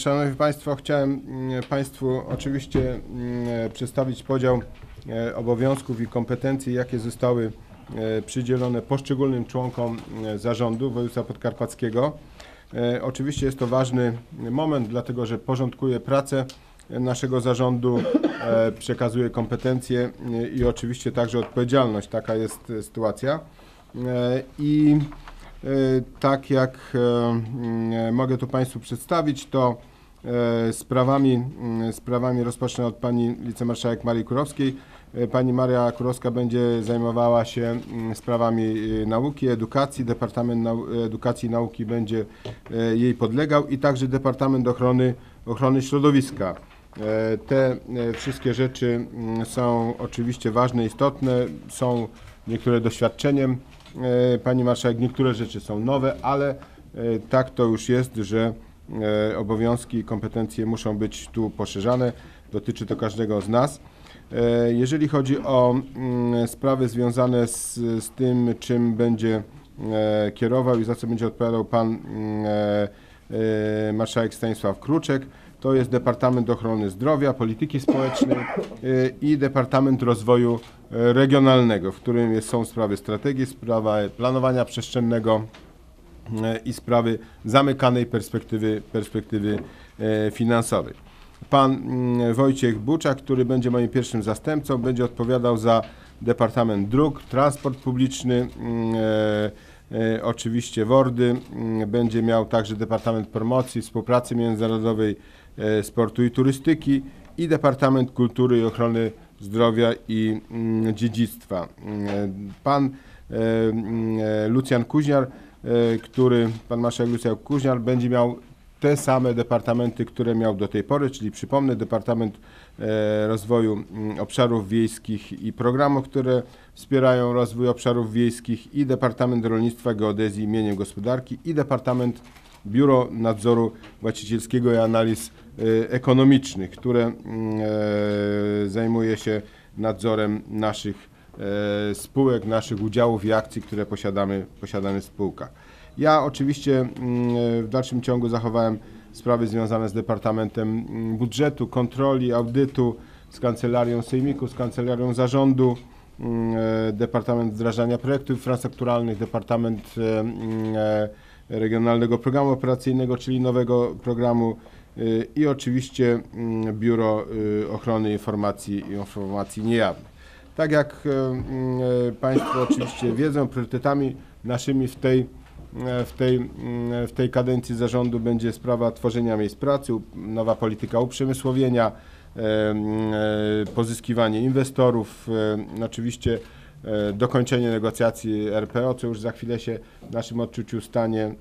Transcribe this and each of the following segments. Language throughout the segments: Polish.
Szanowni Państwo, chciałem mm, Państwu oczywiście mm, przedstawić podział e, obowiązków i kompetencji, jakie zostały e, przydzielone poszczególnym członkom e, zarządu województwa podkarpackiego. E, Oczywiście jest to ważny moment, dlatego że porządkuje pracę naszego zarządu, e, przekazuje kompetencje e, i oczywiście także odpowiedzialność. Taka jest e, sytuacja. E, I e, tak jak e, mogę tu Państwu przedstawić, to e, sprawami, mm, sprawami rozpocznę od Pani Wicemarszałek Marii Kurowskiej. E, Pani Maria Kurowska będzie zajmowała się mm, sprawami e, nauki, edukacji. Departament Edukacji i Nauki będzie e, jej podlegał i także Departament Ochrony, Ochrony Środowiska. E, Te e, wszystkie rzeczy mm, są oczywiście ważne, istotne, są niektóre doświadczeniem e, Pani Marszałek, niektóre rzeczy są nowe, ale e, tak to już jest, że e, obowiązki i kompetencje muszą być tu poszerzane. Dotyczy to każdego z nas. E, Jeżeli chodzi o mm, sprawy związane z, z tym, czym będzie e, kierował i za co będzie odpowiadał Pan mm, e, e, Marszałek Stanisław Kruczek, to jest Departament Ochrony Zdrowia, Polityki Społecznej e, i Departament Rozwoju e, Regionalnego, w którym są sprawy strategii, sprawa planowania przestrzennego e, i sprawy zamykanej perspektywy, perspektywy e, finansowej. Pan mm, Wojciech Buczak, który będzie moim pierwszym zastępcą, będzie odpowiadał za Departament Dróg, Transport Publiczny, mm, e, e, oczywiście WORDy, mm, będzie miał także Departament Promocji, Współpracy Międzynarodowej, e, Sportu i Turystyki i Departament Kultury i Ochrony Zdrowia i Dziedzictwa. Pan e, e, Lucjan Kuźniar, e, który, pan marszałek Lucjan Kuźniar będzie miał te same departamenty, które miał do tej pory, czyli przypomnę, Departament e, Rozwoju mm, Obszarów Wiejskich i programów, które wspierają rozwój obszarów wiejskich i Departament Rolnictwa, Geodezji i Mienia Gospodarki i Departament Biuro Nadzoru Właścicielskiego i Analiz e, Ekonomicznych, które mm, e, zajmuje się nadzorem naszych e, spółek, naszych udziałów i akcji, które posiadamy, posiadamy w spółkach. Ja oczywiście mm, w dalszym ciągu zachowałem sprawy związane z Departamentem mm, Budżetu, Kontroli, Audytu, z Kancelarią Sejmiku, z Kancelarią Zarządu, mm, e, Departament Wdrażania Projektów Infrastrukturalnych, Departament e, e, Regionalnego Programu Operacyjnego, czyli nowego programu i oczywiście Biuro Ochrony Informacji i Informacji Niejawnych. Tak jak e, mm, e, Państwo oczywiście wiedzą, priorytetami naszymi w tej, e, w tej, mm, w tej kadencji zarządu będzie sprawa tworzenia miejsc pracy, nowa polityka uprzemysłowienia, mm, pozyskiwanie inwestorów, oczywiście dokończenie negocjacji RPO, co już za chwilę się w naszym odczuciu stanie,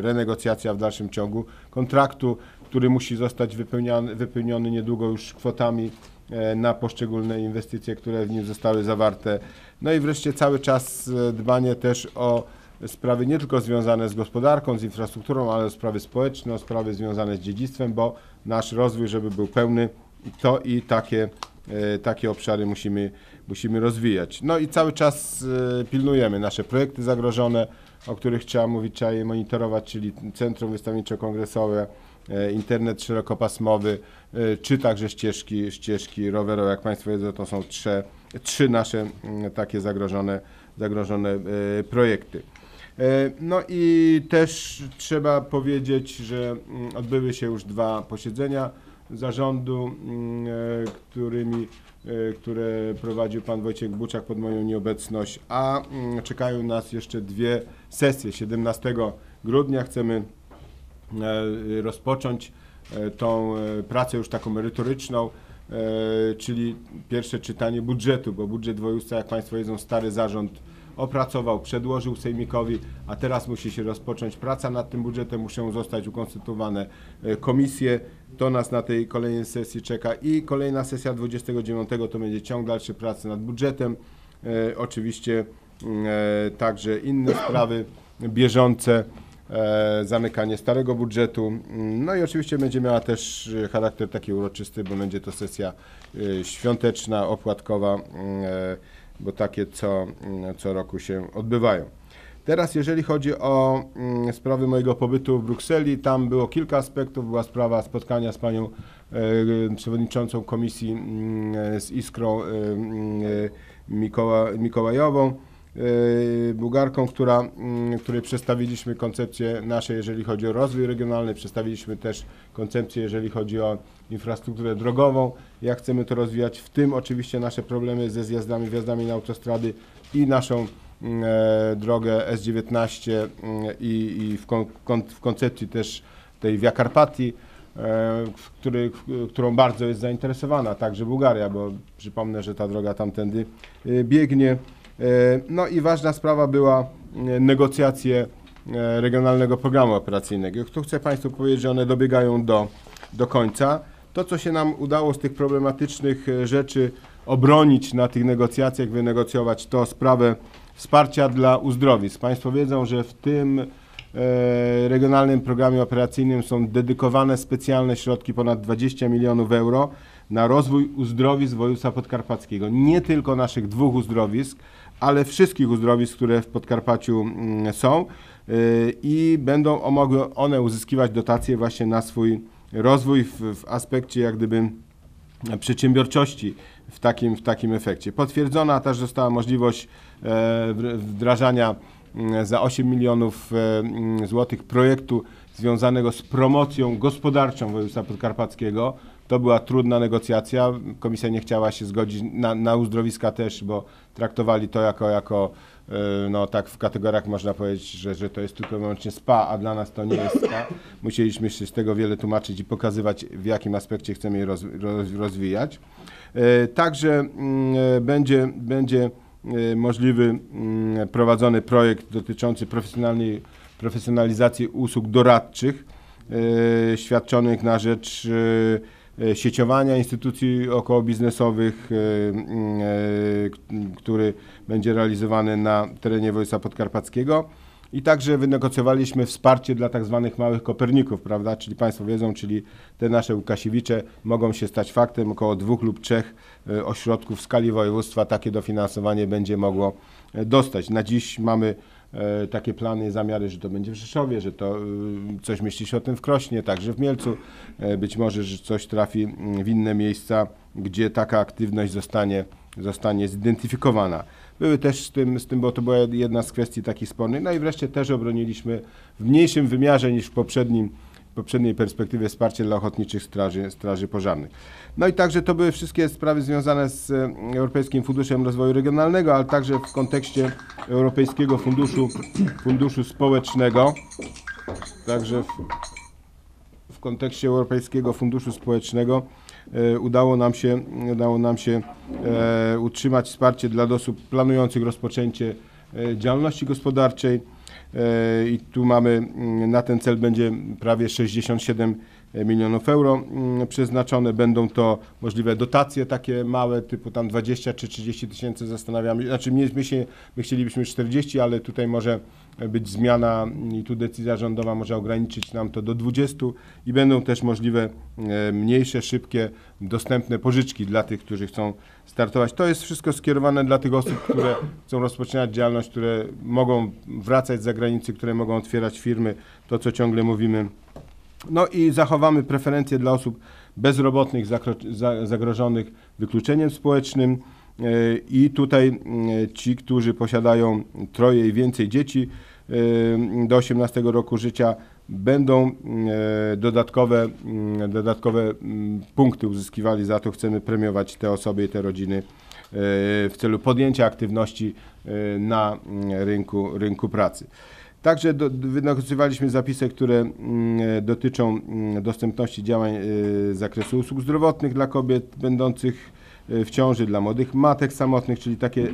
renegocjacja w dalszym ciągu kontraktu, który musi zostać wypełniony, wypełniony niedługo już kwotami na poszczególne inwestycje, które w nim zostały zawarte. No i wreszcie cały czas e, dbanie też o sprawy nie tylko związane z gospodarką, z infrastrukturą, ale sprawy społeczne, sprawy związane z dziedzictwem, bo nasz rozwój, żeby był pełny, to i takie, e, takie obszary musimy, musimy rozwijać. No i cały czas e, pilnujemy nasze projekty zagrożone, o których trzeba mówić, trzeba je monitorować, czyli Centrum Wystawniczo-Kongresowe, e, internet szerokopasmowy, e, czy także ścieżki, ścieżki rowerowe. Jak Państwo wiedzą, to są trzy, trzy nasze takie zagrożone, zagrożone e, projekty. E, No i też trzeba powiedzieć, że odbyły się już dwa posiedzenia zarządu, e, którymi, e, które prowadził pan Wojciech Buczak pod moją nieobecność, a czekają nas jeszcze dwie sesje. 17 grudnia chcemy e, rozpocząć e, tą e, pracę już taką merytoryczną, e, czyli pierwsze czytanie budżetu, bo budżet województwa, jak Państwo wiedzą, stary zarząd opracował, przedłożył Sejmikowi, a teraz musi się rozpocząć praca nad tym budżetem, muszą zostać ukonstytuowane e, komisje. To nas na tej kolejnej sesji czeka i kolejna sesja 29 to będzie ciąg dalszy pracy nad budżetem. E, oczywiście mm, e, także inne sprawy bieżące, e, zamykanie starego budżetu. No i oczywiście będzie miała też e, charakter taki uroczysty, bo będzie to sesja e, świąteczna, opłatkowa, e, bo takie co, mm, co roku się odbywają. Teraz jeżeli chodzi o mm, sprawy mojego pobytu w Brukseli, tam było kilka aspektów. Była sprawa spotkania z panią e, przewodniczącą komisji mm, z Iskrą e, e, Mikoła, Mikołajową. E, Bułgarką, która, mm, której przedstawiliśmy koncepcję naszej, jeżeli chodzi o rozwój regionalny, przedstawiliśmy też koncepcję, jeżeli chodzi o infrastrukturę drogową, jak chcemy to rozwijać, w tym oczywiście nasze problemy ze zjazdami, wjazdami na autostrady i naszą mm, e, drogę S19 mm, i, i w, kon, w koncepcji też tej Via Carpati, e, który, którą bardzo jest zainteresowana, także Bułgaria, bo przypomnę, że ta droga tamtędy e, biegnie. E, No i ważna sprawa była e, negocjacje e, regionalnego programu operacyjnego. Tu chcę Państwu powiedzieć, że one dobiegają do, do końca. To, co się nam udało z tych problematycznych rzeczy obronić na tych negocjacjach, wynegocjować, to sprawę wsparcia dla uzdrowisk. Państwo wiedzą, że w tym regionalnym programie operacyjnym są dedykowane specjalne środki, ponad 20 milionów euro, na rozwój uzdrowisk województwa podkarpackiego. Nie tylko naszych dwóch uzdrowisk, ale wszystkich uzdrowisk, które w Podkarpaciu mm, są y, i będą mogły one uzyskiwać dotacje właśnie na swój rozwój w, w aspekcie jak gdyby przedsiębiorczości w takim, w takim efekcie. Potwierdzona też została możliwość e, wdr- wdrażania mm, za 8 milionów e, mm, złotych projektu związanego z promocją gospodarczą województwa podkarpackiego. To była trudna negocjacja. Komisja nie chciała się zgodzić na, na uzdrowiska też, bo traktowali to jako, jako e, no tak w kategoriach można powiedzieć, że, że to jest tylko wyłącznie spa, a dla nas to nie jest spa. Musieliśmy się z tego wiele tłumaczyć i pokazywać, w jakim aspekcie chcemy je roz, roz, rozwijać. E, Także mm, e, będzie, będzie możliwy mm, prowadzony projekt dotyczący profesjonalnej, profesjonalizacji usług doradczych e, świadczonych na rzecz e, e, sieciowania instytucji okołobiznesowych, który będzie realizowany na terenie województwa podkarpackiego. I także wynegocjowaliśmy wsparcie dla tak zwanych małych Koperników, prawda? Czyli Państwo wiedzą, czyli te nasze Łukasiewicze mogą się stać faktem. Około dwóch lub trzech ośrodków w skali województwa takie dofinansowanie będzie mogło dostać. Na dziś mamy takie plany, zamiary, że to będzie w Rzeszowie, że to y, coś myśli się o tym w Krośnie, także w Mielcu. E, Być może, że coś trafi mm, w inne miejsca, gdzie taka aktywność zostanie, zostanie zidentyfikowana. Były też z tym, z tym, bo to była jedna z kwestii takich spornych. No i wreszcie też obroniliśmy w mniejszym wymiarze niż w poprzednim, poprzedniej perspektywie wsparcie dla ochotniczych straży, straży pożarnych. No i także to były wszystkie sprawy związane z e, Europejskim Funduszem Rozwoju Regionalnego, ale także w kontekście Europejskiego Funduszu, Funduszu Społecznego. Także w, w kontekście Europejskiego Funduszu Społecznego e, udało nam się, udało nam się e, utrzymać wsparcie dla osób planujących rozpoczęcie działalności gospodarczej. E, I tu mamy mm, na ten cel będzie prawie 67 milionów euro mm, przeznaczone. Będą to możliwe dotacje takie małe, typu tam 20 czy 30 tysięcy zastanawiamy. Znaczy my, my, się, my chcielibyśmy 40, ale tutaj może być zmiana i tu decyzja rządowa może ograniczyć nam to do 20 i będą też możliwe e, mniejsze, szybkie, dostępne pożyczki dla tych, którzy chcą startować. To jest wszystko skierowane dla tych osób, które chcą rozpoczynać działalność, które mogą wracać z zagranicy, które mogą otwierać firmy, to co ciągle mówimy. No i zachowamy preferencje dla osób bezrobotnych, zagrożonych wykluczeniem społecznym. E, I tutaj mm, ci, którzy posiadają troje i więcej dzieci e, do 18 roku życia, będą e, dodatkowe, mm, dodatkowe mm, punkty uzyskiwali. Za to chcemy premiować te osoby i te rodziny e, w celu podjęcia aktywności e, na mm, rynku, rynku pracy. Także do, wynegocjowaliśmy zapisy, które mm, e, dotyczą mm, dostępności działań e, z zakresu usług zdrowotnych dla kobiet będących e, w ciąży, dla młodych matek samotnych, czyli takie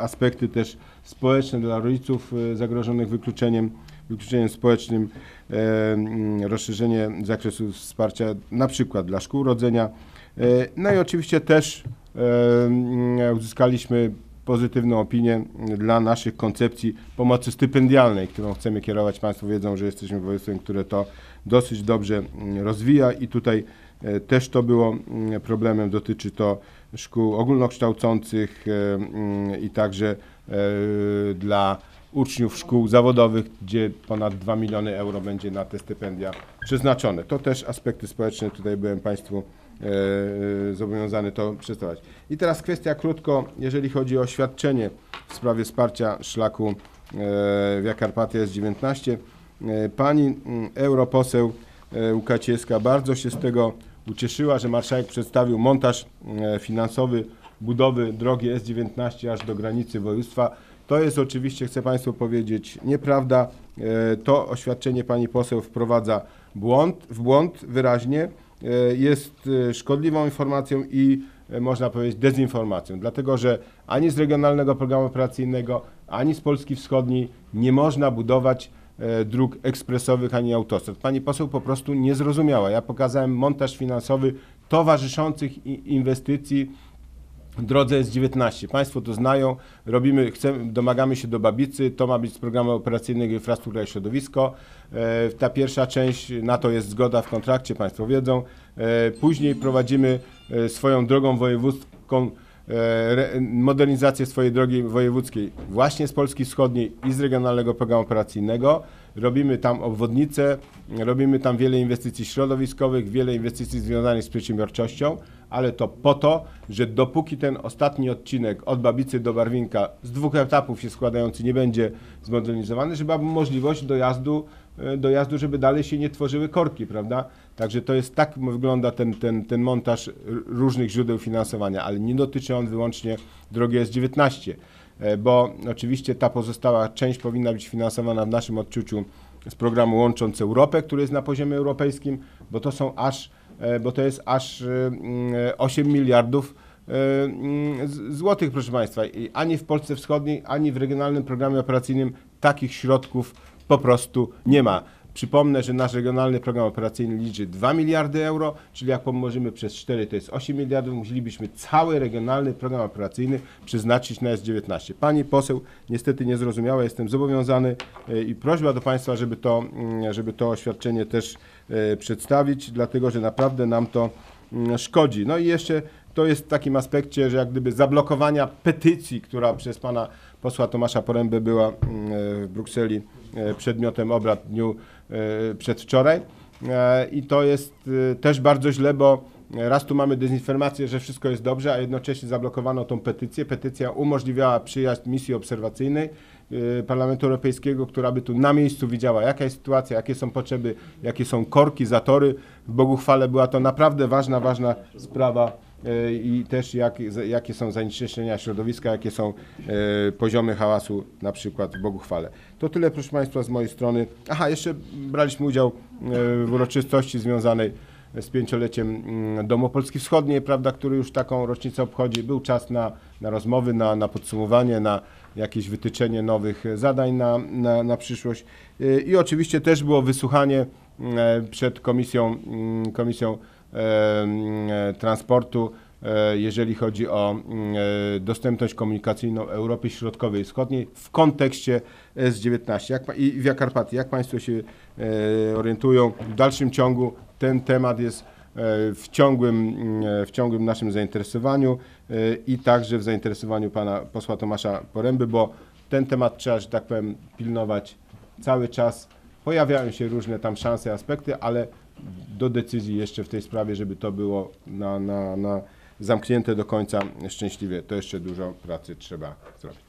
aspekty też społeczne dla rodziców zagrożonych wykluczeniem, wykluczeniem społecznym, mm, rozszerzenie zakresu wsparcia na przykład dla szkół rodzenia. No i oczywiście też uzyskaliśmy pozytywną opinię dla naszych koncepcji pomocy stypendialnej, którą chcemy kierować. Państwo wiedzą, że jesteśmy województwem, które to dosyć dobrze mm, rozwija i tutaj e, też to było mm, problemem. Dotyczy to szkół ogólnokształcących e, mm, i także e, dla uczniów szkół zawodowych, gdzie ponad 2 miliony euro będzie na te stypendia przeznaczone. To też aspekty społeczne, tutaj byłem Państwu zobowiązany to przedstawiać. I teraz kwestia krótko, jeżeli chodzi o świadczenie w sprawie wsparcia szlaku e, Via Carpatia S19. E, Pani mm, europoseł e, Łukaciewska bardzo się z tego ucieszyła, że marszałek przedstawił montaż e, finansowy budowy drogi S19 aż do granicy województwa. To jest oczywiście, chcę Państwu powiedzieć, nieprawda. E, To oświadczenie pani poseł wprowadza błąd, w błąd wyraźnie. E, Jest e, szkodliwą informacją i e, można powiedzieć dezinformacją, dlatego że ani z Regionalnego Programu Operacyjnego, ani z Polski Wschodniej nie można budować dróg ekspresowych ani autostrad. Pani poseł po prostu nie zrozumiała. Ja pokazałem montaż finansowy towarzyszących inwestycji drodze S19. Państwo to znają, robimy, chcemy, domagamy się do Babicy, to ma być z programu operacyjnego Infrastruktura i Środowisko. E, ta pierwsza część, na to jest zgoda w kontrakcie, Państwo wiedzą. E, później prowadzimy e, swoją drogą wojewódzką modernizację swojej drogi wojewódzkiej właśnie z Polski Wschodniej i z Regionalnego Programu Operacyjnego. Robimy tam obwodnice, robimy tam wiele inwestycji środowiskowych, wiele inwestycji związanych z przedsiębiorczością, ale to po to, że dopóki ten ostatni odcinek od Babicy do Barwinka z dwóch etapów się składający nie będzie zmodernizowany, żeby była możliwość dojazdu, e, dojazdu, żeby dalej się nie tworzyły korki, prawda? Także to jest tak wygląda ten, ten, ten montaż różnych źródeł finansowania, ale nie dotyczy on wyłącznie drogi S19, e, bo oczywiście ta pozostała część powinna być finansowana w naszym odczuciu z programu Łącząc Europę, który jest na poziomie europejskim, bo to są aż, e, bo to jest aż e, mm, 8 miliardów e, mm, złotych, proszę Państwa. I ani w Polsce Wschodniej, ani w regionalnym programie operacyjnym takich środków po prostu nie ma. Przypomnę, że nasz regionalny program operacyjny liczy 2 miliardy euro, czyli jak pomnożymy przez 4 to jest 8 miliardów, musielibyśmy cały regionalny program operacyjny przeznaczyć na S19. Pani poseł niestety nie zrozumiała, jestem zobowiązany e, i prośba do Państwa, żeby to, mm, żeby to oświadczenie też e, przedstawić, dlatego że naprawdę nam to mm, szkodzi. No i jeszcze to jest w takim aspekcie, że jak gdyby zablokowania petycji, która przez pana posła Tomasza Porębę była mm, w Brukseli e, przedmiotem obrad w dniu e, przedwczoraj. E, I to jest e, też bardzo źle, bo raz tu mamy dezinformację, że wszystko jest dobrze, a jednocześnie zablokowano tą petycję. Petycja umożliwiała przyjazd misji obserwacyjnej e, Parlamentu Europejskiego, która by tu na miejscu widziała, jaka jest sytuacja, jakie są potrzeby, jakie są korki, zatory. W Boguchwale była to naprawdę ważna, ważna sprawa e, i też jak, jakie są zanieczyszczenia środowiska, jakie są e, poziomy hałasu na przykład w Boguchwale. To tyle proszę Państwa z mojej strony. Aha, jeszcze braliśmy udział e, w uroczystości związanej z pięcioleciem mm, Domu Polski Wschodniej, prawda, który już taką rocznicę obchodzi. Był czas na, na rozmowy, na, na podsumowanie, na jakieś wytyczenie nowych zadań na, na, na przyszłość. E, I oczywiście też było wysłuchanie przed komisją, mm, komisją e, e, transportu, e, jeżeli chodzi o mm, e, dostępność komunikacyjną Europy Środkowej i Wschodniej w kontekście S19 jak, i Via Carpatii. Jak Państwo się e, orientują, w dalszym ciągu ten temat jest e, w ciągłym, mm, w ciągłym naszym zainteresowaniu e, i także w zainteresowaniu pana posła Tomasza Poręby, bo ten temat trzeba, że tak powiem, pilnować cały czas. Pojawiają się różne tam szanse, aspekty, ale do decyzji jeszcze w tej sprawie, żeby to było na, na, na zamknięte do końca szczęśliwie, to jeszcze dużo pracy trzeba zrobić.